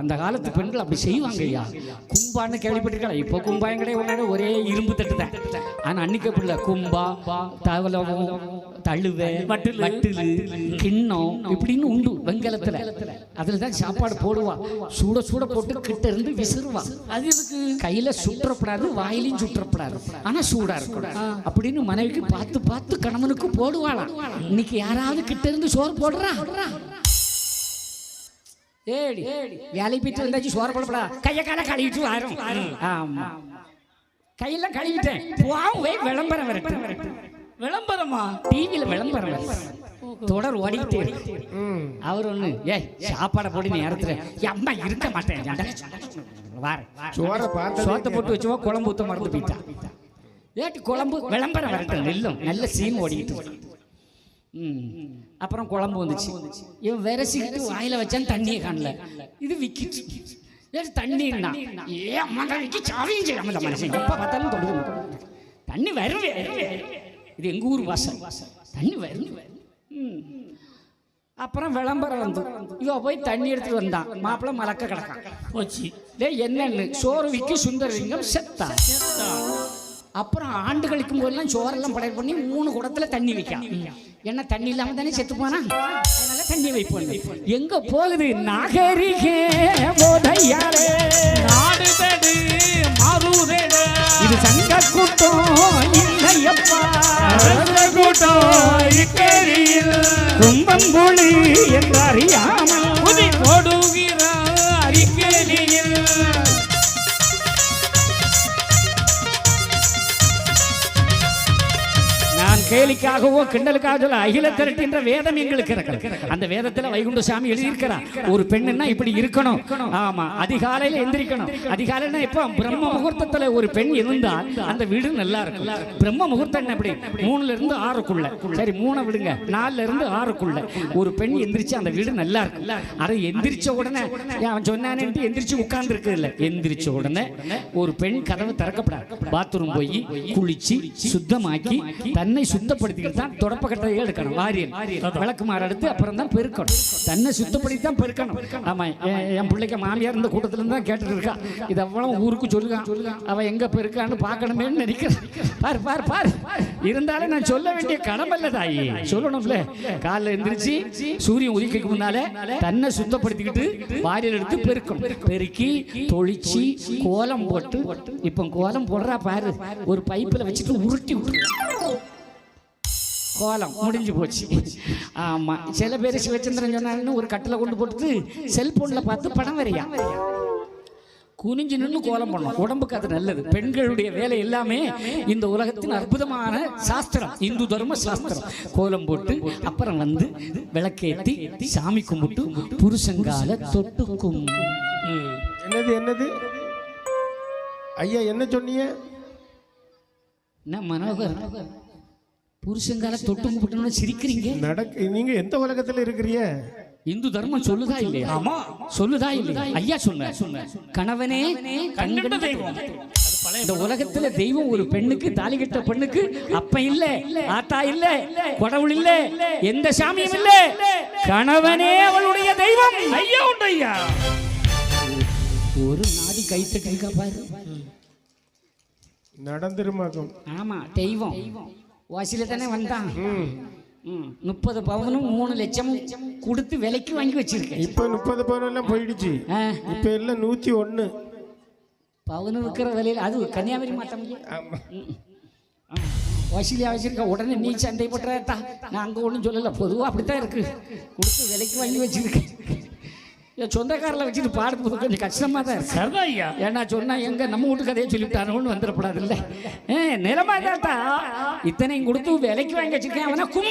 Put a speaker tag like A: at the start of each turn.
A: அந்த காலத்து பெண்கள் அப்படி செய்வாங்க ஐயா கும்பான்னு கேள்விப்பட்டிருக்கலாம் இப்போ கும்பாயம் கிடையாது. ஒரே இரும்பு தட்டு தான். ஆனா அன்னைக்கு இல்லை. கும்பா தவளம் தழுவை வட்டிலு கிண்ணம் இப்படின்னு உண்டு வெங்கலத்துல. அதுல தான் சாப்பாடு போடுவா. சூட சூட போட்டு கிட்ட இருந்து விசிறுவா. அது எதுக்கு? கையில சுற்றப்படாது வாயிலையும் சுற்றப்படாது. ஆனா சூடா இருக்கும் அப்படின்னு மனைவிக்கு பார்த்து பார்த்து கணவனுக்கு போடுவாளாம். இன்னைக்கு யாராவது கிட்ட இருந்து சோறு போடுறா? ஏடி? வேலைக்கு போயிட்டு வந்தாச்சு சோறு போடப்படா கையை காலை கழுவிட்டு வரும் ஆமா. கையெல்லாம் கழுவிட்டேன். போய் விளம்பரம் வரட்டும்
B: விளம்பரமா?
A: டிவியில விளம்பரம் வரட்டும். தொடர் ஓடிக்கிட்டே இருக்கு. அவர் ஒண்ணு ஏய் சாப்பாடை போட்டு நீ நேரத்துல அம்மா இருக்க மாட்டேன். சோத்தை போட்டு வச்சுவா குழம்பு ஊத்த மறந்து போயிட்டான் ஏட்டு குழம்பு? விளம்பரம் வரட்டும். நெல்லும். நல்ல சீன் ஓடிக்கிட்டு அப்புறம் குழம்பு வந்துச்சு. இவன் விரசிக்கிட்டு வாயில வச்சான் தண்ணியை காணல. இது விக்கிட்டு. ஏன் தண்ணின்னா ஏ அம்மா விக்கி சாவியும் செய்யாம இந்த மனுஷன் எப்போ பார்த்தாலும் தொடுது தண்ணி வரும் இது எங்க ஊர் வாசல். தண்ணி வரும் ம். அப்புறம் விளம்பரம் வந்து. இவ போய் தண்ணி எடுத்துட்டு வந்தான் மாப்பிள்ளை மலக்க கிடக்கான்
B: போச்சு.
A: டேய் என்னன்னு? சோறு விக்கி சுந்தரலிங்கம் செத்தா. அப்புறம் ஆண்டு கழிக்கும் போதெல்லாம் சோறெல்லாம் படையல் பண்ணி மூணு குடத்துல தண்ணி வைக்கான் என்ன தண்ணி இல்லாம தானே செத்து போனா? அதனால தண்ணி வைப்போம். எங்க போகுது? நாகரிக போதையாலே
B: நாடு தேடு மாறுதேடு
A: இது சங்க கூட்டம் இல்லையப்பா.
B: கூட்டம் இக்கேரியில்.
A: என்று அறியாமல் கேலிக்காகவோ கிண்டலுக்காக அகில திரட்டின்ற வேதம் எங்களுக்கு இருக்கிறது. அந்த வேதத்துல வைகுண்ட சாமி எழுதியிருக்கிறார். ஒரு பெண்ணுன்னா இப்படி இருக்கணும். ஆமா அதிகாலையில எந்திரிக்கணும். அதிகாலையில இப்ப பிரம்ம முகூர்த்தத்துல ஒரு பெண் இருந்தால் அந்த வீடு நல்லா இருக்கும். பிரம்ம முகூர்த்தம் என்ன இப்படி மூணுல இருந்து ஆறுக்குள்ள. சரி மூணை விடுங்க. நாலுல இருந்து ஆறுக்குள்ள. ஒரு பெண் எந்திரிச்சு அந்த வீடு நல்லா இருக்கும். அதை எந்திரிச்ச உடனே அவன் சொன்னானேன்ட்டு எந்திரிச்சு உட்கார்ந்து இருக்குது இல்ல எந்திரிச்ச உடனே ஒரு பெண் கதவு திறக்கப்படாது. பாத்ரூம் போய் குளிச்சு சுத்தமாக்கி தன்னை சுத்தப்படுத்திக்கிட்டு தான் தொடப்ப கட்டையை எடுக்கணும் வாரியல் விளக்கு மாற எடுத்து அப்புறம் தான் பெருக்கணும். தன்னை சுத்தப்படுத்தி தான் பெருக்கணும். ஆமா என் பிள்ளைக்கு மாமியார் இந்த கூட்டத்துல இருந்து தான் கேட்டுட்டு இருக்கா இது அவ்வளவு ஊருக்கு சொல்லுகான் அவ எங்க பெருக்கான்னு பார்க்கணுமேன்னு நினைக்கிறேன் பாரு பாரு பாரு. இருந்தாலும் நான் சொல்ல வேண்டிய கடமை இல்ல தாயி. சொல்லணும்ல. காலைல எந்திரிச்சு சூரியன் உதிக்கைக்கு முன்னால தன்னை சுத்தப்படுத்திக்கிட்டு வாரியல் எடுத்து பெருக்கணும். பெருக்கி தொளிச்சு கோலம் போட்டு இப்போ கோலம் போடுறா பாரு. ஒரு பைப்பில் வச்சுட்டு உருட்டி விட்டுரு. கோலம் முடிஞ்சு போச்சு. ஆமா. சில பேர் சிவச்சந்திரன் சொன்னாருன்னு ஒரு கட்டில கொண்டு போட்டு செல்போன்ல பார்த்து படம் வரையா? குனிஞ்சு நின்று கோலம் பண்ணும் உடம்புக்கு அது நல்லது. பெண்களுடைய வேலை எல்லாமே இந்த உலகத்தின் அற்புதமான சாஸ்திரம். இந்து தர்ம சாஸ்திரம். கோலம் போட்டு அப்புறம் வந்து விளக்கேத்தி சாமி கும்பிட்டு புருஷங்கால தொட்டுக்கும்.
C: என்னது என்னது? ஐயா என்ன சொன்னீங்க?
A: என்ன மனோகர்? புருஷங்கால தொட்டு கும்பிட்டோம்னு சிரிக்கிறீங்க?
C: நடக்க நீங்க எந்த உலகத்துல இருக்கிறீங்க?
A: இந்து தர்மம் சொல்லுதா இல்லையா? ஆமா. சொல்லுதா இல்லையா? ஐயா சொன்ன சொன்ன கணவனே கண்கண்ட தெய்வம். இந்த உலகத்துல தெய்வம் ஒரு பெண்ணுக்கு தாலி கட்ட பெண்ணுக்கு அப்ப இல்ல ஆத்தா இல்ல கடவுள் இல்ல எந்த சாமியும் இல்ல. கணவனே அவளுடைய தெய்வம்.
B: ஐயா உண்டு ஐயா.
A: ஒரு நாடி கைத்தட்டி இருக்கா பாரு.
C: நடந்துருமாக்கும்
A: ஆமா தெய்வம். வாசியில தானே வந்தான். முப்பது பவுனும் மூணு லட்சம் கொடுத்து விலைக்கு வாங்கி வச்சிருக்கேன்.
C: இப்போ முப்பது பவுன் எல்லாம் போயிடுச்சு இப்போ எல்லாம் நூத்தி ஒண்ணு.
A: பவுனு விற்கிற விலையில் அது கன்னியாகுமரி மாட்டம்
C: ஆமா.
A: வசூலியா வச்சிருக்க உடனே நீ சண்டை போட்டுறா நான் அங்கே ஒன்றும் சொல்லலை. பொதுவாக அப்படித்தான் இருக்கு. கொடுத்து விலைக்கு வாங்கி வச்சிருக்கேன். என் சொந்தக்காரில் வச்சுட்டு பாடும்போது கொஞ்சம் கஷ்டமாக தான் இருக்கு.
B: சரிதான் ஐயா
A: ஏன்னா சொன்னா எங்க நம்ம வீட்டு கதையை சொல்லிவிட்டானோன்னு வந்துடக்கூடாது இல்லை ஏ நிலமா தாத்தா இத்தனையும் கொடுத்து விலைக்கு வாங்கி வச்சிருக்கேன். அவனை கும்